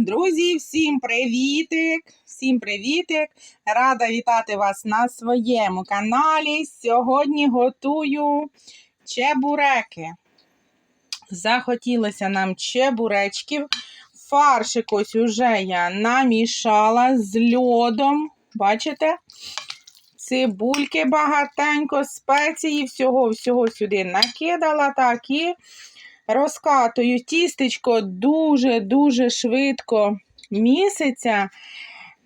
Друзі, всім привітик! Всім привітик! Рада вітати вас на своєму каналі. Сьогодні готую чебуреки. Захотілося нам чебуречків. Фаршик ось уже я намішала з льодом. Бачите? Цибульки багатенько, спеції, всього-всього сюди накидала так і розкатую тістечко дуже-дуже швидко місяця.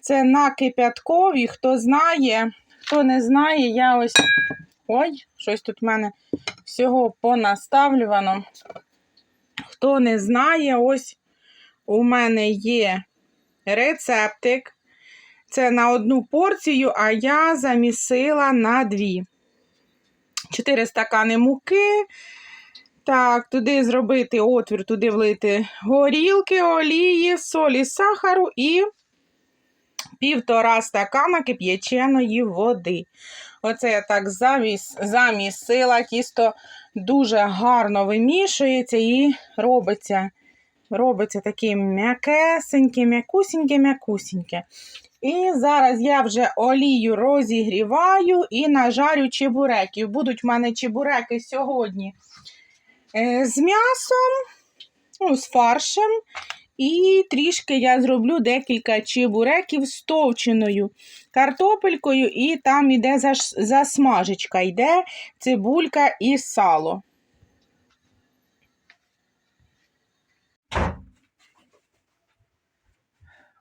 Це на кип'яткові. Хто знає, хто не знає, я ось. Ой, щось тут в мене всього понаставлювано. Хто не знає, ось у мене є рецептик. Це на одну порцію, а я замісила на дві. 4 стакани муки. Так, туди зробити отвір, туди влити горілки, олії, солі, сахару і півтора стакана кип'яченої води. Оце я так заміс, замісила. Тісто дуже гарно вимішується і робиться, робиться таке м'якесеньке, м'якусіньке, м'якусіньке. І зараз я вже олію розігріваю і нажарю чебуреків. Будуть в мене чебуреки сьогодні з м'ясом, ну, з фаршем. І трішки я зроблю декілька чебуреків з товченою картопелькою, і там іде заш- засмажечка, йде цибулька і сало.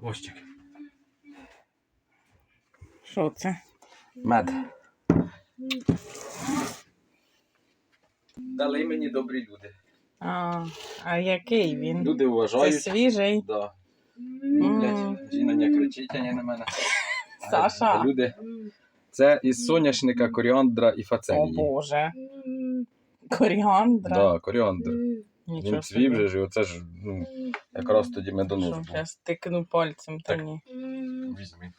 Ощик. Що це? Мед. Дали мені добрі люди. А, а який він? Люди Це свіжий. Да. Люблять. Жіна не кричить, ані на мене. А Саша. Люди. Це із соняшника, коріандра і О. Боже. Коріандра. Да, коріандр. Нічого Він цвів же ж, і оце ж ну, якраз тоді медонос був. зараз тикну пальцем, та Так. ні. Візьми.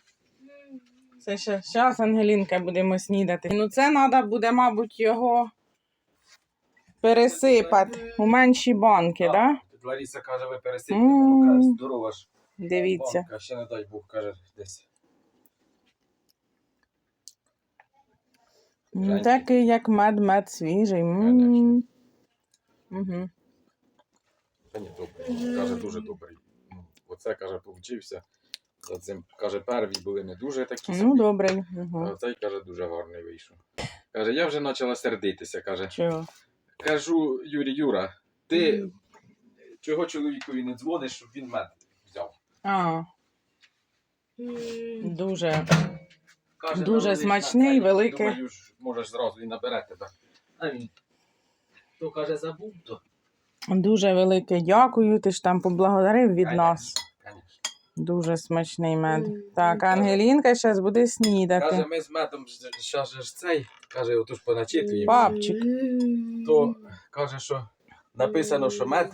Це ще зараз, Ангелінка, будемо снідати. Ну, це треба буде, мабуть, його пересипати у менші банки, так? Да? Тут Лариса каже, ви пересипте, М. каже, здорова ж. Дивіться. банка, ще не дай Бог, каже, десь. М. Такий, як мед, мед свіжий. М. Угу. Та ні, добрий. Каже, дуже добрий. Ну, Оце, каже, повчився. За цим, каже, перві були не дуже такі Ну, собі. добрий. А Угу. цей, каже, дуже гарний вийшов. Каже, я вже почала сердитися. Каже, Чого? Кажу, Юрій, Юра, ти чого чоловікові не дзвониш, щоб він мед взяв? А, дуже. Каже, Дуже смачний, великий. Думаю, ж, можеш зразу і набере тебе. А він, то каже, забув, то. Дуже велике дякую. Ти ж там поблагодарив від нас. Дуже смачний мед. Так, Ангелінка зараз буде снідати. Каже, ми з медом зараз ж цей, каже, отож поначитуємо. Папчик. то каже, що написано, що мед,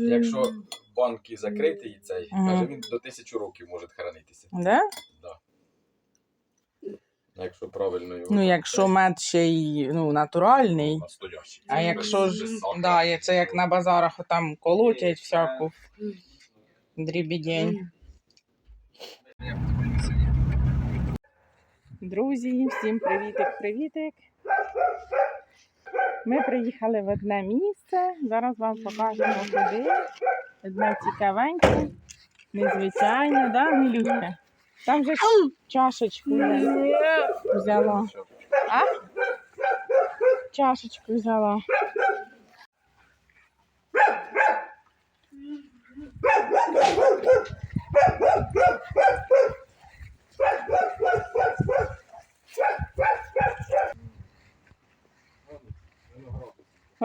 якщо банки закриті, цей, Мгм. каже, він до тисячі років може хранитися. Да? Да. Якщо правильно його. Ну, якщо мед ще й ну, натуральний. настоящий. А якщо ж Без сахара. да, це як на базарах там колотять всяку дрібідень. Друзі, всім привітик, привітик. Ми приїхали в одне місце. Зараз вам покажемо куди. Одне цікавеньке, незвичайне, да, Мілюшка? Там вже чашечку взяла. А? Чашечку взяла.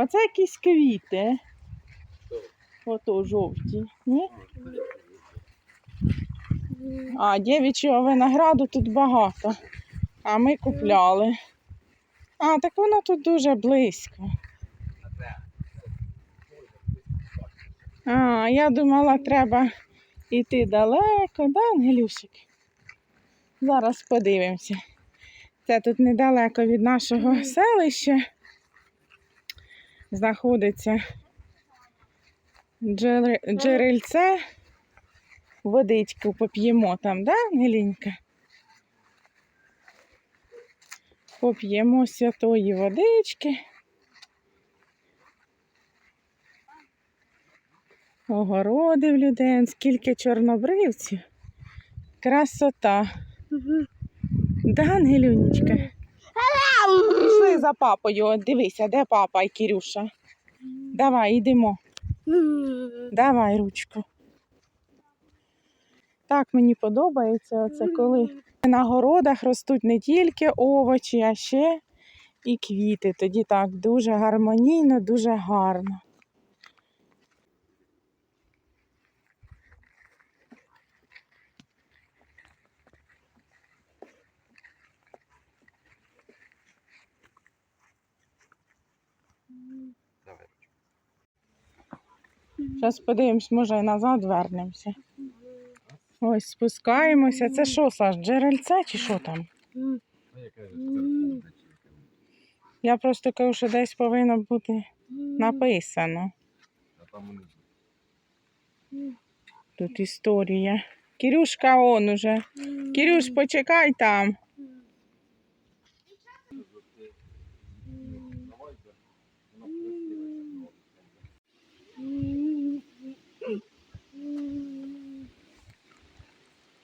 Оце якісь квіти. Ото жовті. Ні? А, дівчого винограду тут багато. А ми купляли. А, так воно тут дуже близько. А, я думала, треба йти далеко, да, Ангелюшик? Зараз подивимося. Це тут недалеко від нашого селища. Знаходиться джери- джерельце Водичку поп'ємо там, да, Ангелінька? Поп'ємо святої водички. Огороди в людей, скільки чорнобривців. Красота. Да, Ангелюнечка? Пішли за папою. Дивися, де папа і Кирюша. Давай, йдемо. Давай ручку. Так мені подобається оце, коли на городах ростуть не тільки овочі, а ще і квіти. Тоді так дуже гармонійно, дуже гарно. Зараз подивимось, може і назад вернемося. Ось спускаємося. Це що, Саш, джерельце чи що там? Я просто кажу, що десь повинно бути написано. Тут історія. Кирюшка он уже. Кирюш, почекай там.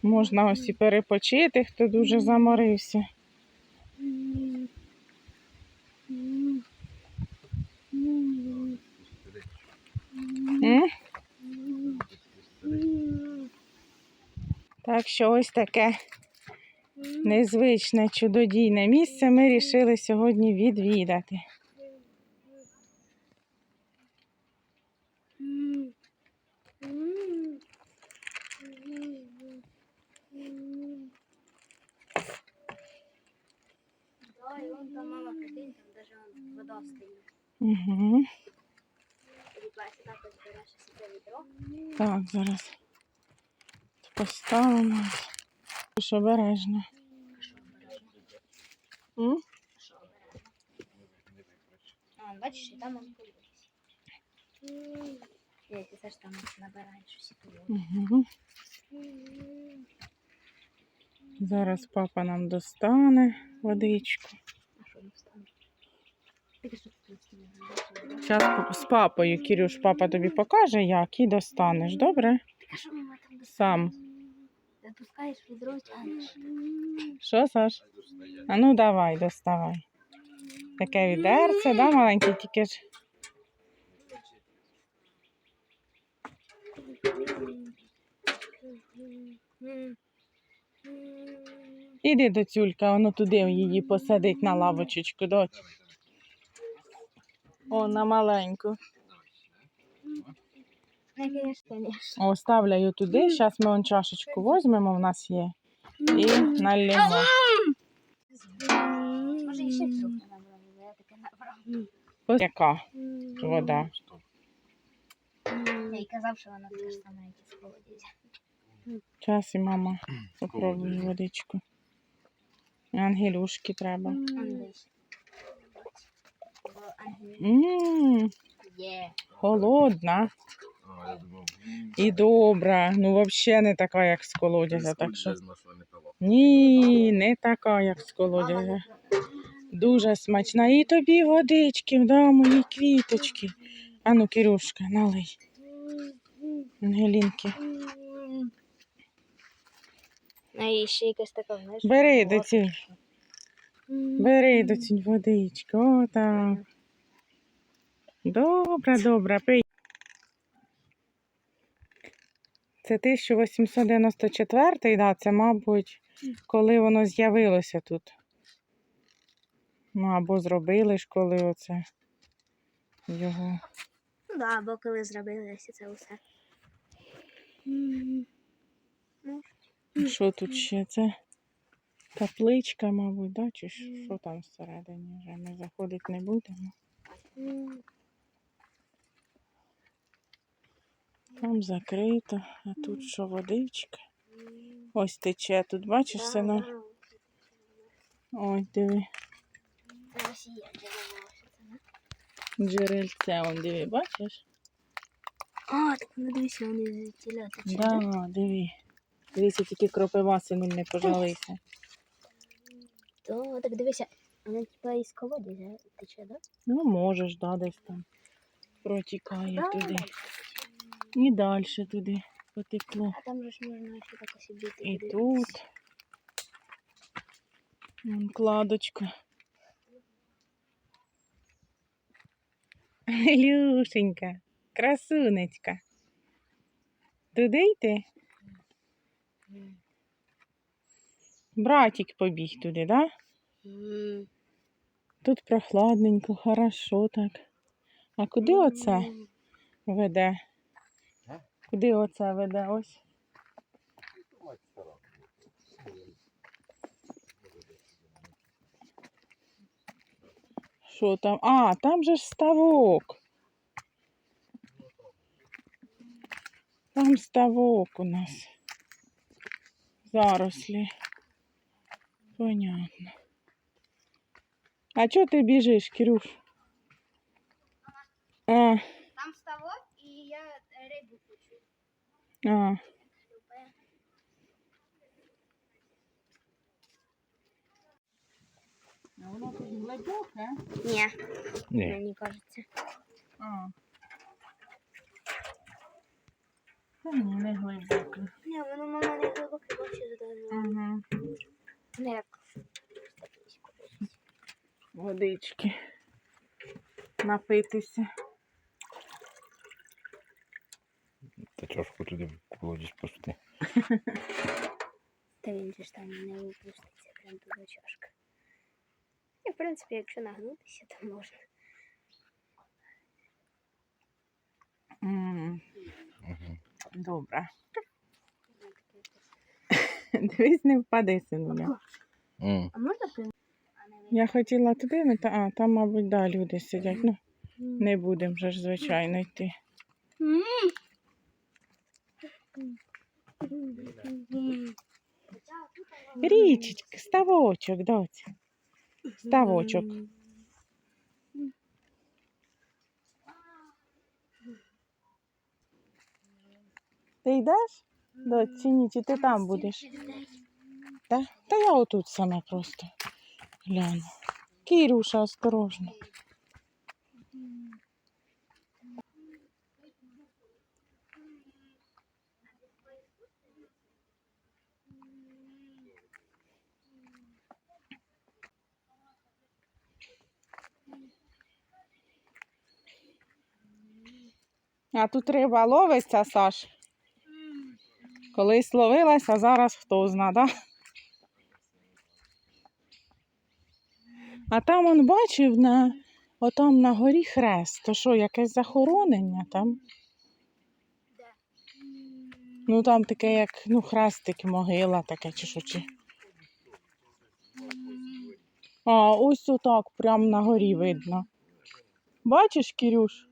Можна ось і перепочити, хто дуже заморився. М? Так що ось таке незвичне чудодійне місце ми вирішили сьогодні відвідати. Да, и вон там мама катает, там даже вон вода стоит. Угу. Так зараз поставимо. Що обережно? М? А, бачиш, і там он появився. Дивіться, це ж там набираєш щось. Угу. Зараз папа нам достане водичку. А що не встане? Тільки що тут стіни бачиш? Зараз з папою, Кирюш, папа тобі покаже, як і достанеш, добре? Сам. Запускаєш відро, тянеш. Що, Саш? А ну давай, доставай. Таке відерце, да, маленьке, тільки ж. Іди до тюлька, воно туди її посадить на лавочечку, доць. О, на маленьку. О, ставляю туди. Зараз ми он чашечку візьмемо, в нас є. І налємо. Може, і ще трохи набрав, я таке набрав. Ось яка вода. Я й казав, що вона така ж сама, як і з колодязя. Час і мама попробує водичку. Ангелюшки треба. Андись. Ммм, холодна і добра. Ну, взагалі не така, як з колодязя. Так що. Ні, не така, як з колодязя. Дуже смачна. І тобі водички, да, мої квіточки. Ану, Кирюшка, налий. Ангелінки. Ще якась така. Бери, горка. доці. Бери до цінь водички. О, так. Добре, добре. Це 1894, да, це, мабуть, коли воно з'явилося тут. Ну, або зробили ж, коли оце його. Ну да, бо коли зробилося це усе. Що тут ще? Це капличка, мабуть, да? чи що що там всередині вже ми заходити не будемо. Там закрито, а тут що водичка. Ось тече тут, бачиш, диви, Ось це, джерельце, он диви, бачиш? А, так ну дивися, вони звідтіля тече. Да, диви. Дивися, тільки кропива сину не пожалися. То, так дивися, вона типа із колоди тече, да? Ну, можеш, да, десь там протікає Да, туди. І далі туди потекло. А там же ж можна ще так ось бити. І тут. Вон кладочка. Люшенька, красунечка. Туди йти? Братик побіг туди, да? Тут прохладненько, хорошо так. А куди оце веде? Куди оце веде? Ось. Що там? А, там же ж ставок. Там ставок у нас. Зарослі. Понятно. А чого ти біжиш, Кирюш? А, Там ставок, і я рибу хочу. а. Воно тут глибоке. Ні, Ні. мені кажеться. А. Та ні, не глибоке. Ні, воно мама не глибоке, бачиш, даже. Ага. Не як. Водички. Напитися. Та чашку туди колодязь пусти. Та він же ж там не випуститься прям туди чашка. І, в принципі, якщо нагнутися, то можна. М, Угу. Добре. Дивись, не впади, синуля. Mm. А можна прям? Я хотіла туди, ну, та, а там, мабуть, да, люди сидять. Ну, не будемо вже ж, звичайно, йти. Річечка, ставочок, доць. Ставочок. Ти йдеш? Доць, чи ні, чи ти там будеш? Та, та я отут сама просто гляну. Кірюша, осторожно. А тут риба ловиться, Саш. Колись ловилась, а зараз хто зна, да? А там он бачив на отам на горі хрест. То що, якесь захоронення там? Ну там таке, як ну, хрестик, могила таке, чи що чи. А, ось отак, прямо на горі видно. Бачиш, Кірюш?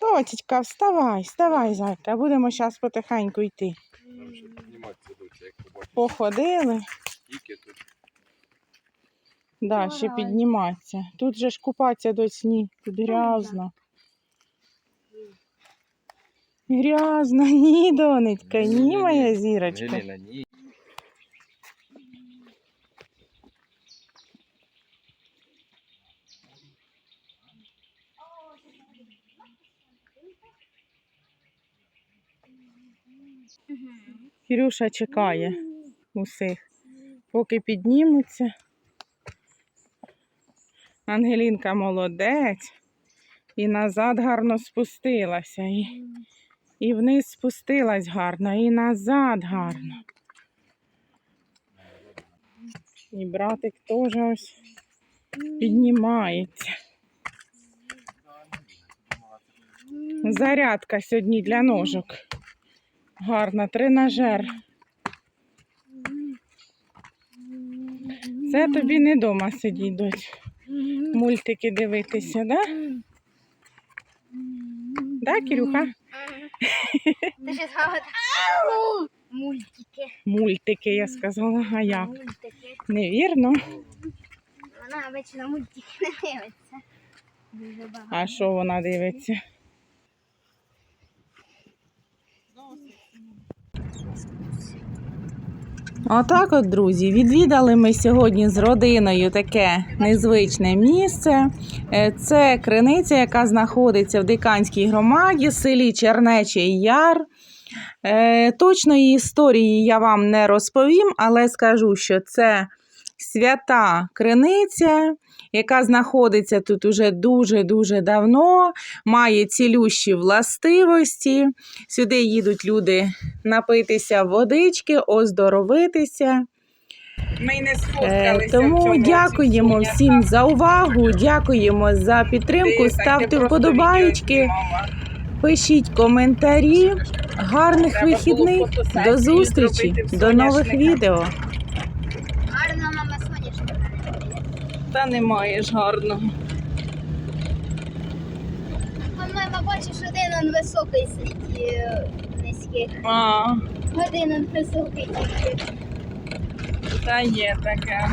Дочечка, вставай, вставай, зайка, будемо зараз потихеньку йти. Походили, да, ще підніматися. Тут же ж купатися до сні, тут грязно. Грязно, ні, донечка, ні, моя зірочка. Ні. Кирюша чекає усіх, поки піднімуться. Ангелінка молодець. І назад гарно спустилася. І, і вниз спустилась гарно, і назад гарно. І братик теж ось піднімається. Зарядка сьогодні для ножок. Гарна, тренажер. Це тобі не вдома сидіть, доць. Мультики дивитися, да? Да, Кирюха? Ти ще згадала? Мультики. Мультики, я сказала, а як? Мультики. Невірно. Вона обично мультики не дивиться. Дуже багато. А що вона дивиться? Отак от, друзі, відвідали ми сьогодні з родиною таке незвичне місце. Е, Це криниця, яка знаходиться в Диканській громаді, селі Чернечий Яр. Е, Точної історії я вам не розповім, але скажу, що це свята криниця, яка знаходиться тут уже дуже-дуже давно, має цілющі властивості. Сюди їдуть люди напитися водички, оздоровитися. Ми не Е, сфоткалися. Тому дякуємо всім за увагу, дякуємо за підтримку. Ставте просто вподобаєчки, пишіть коментарі. Гарних вихідних, до зустрічі, до нових відео. Гарна мама соняшника. Та немає ж гарного. А Мама, бачиш, один он високий сидить низьких. А, Один он високий та є таке.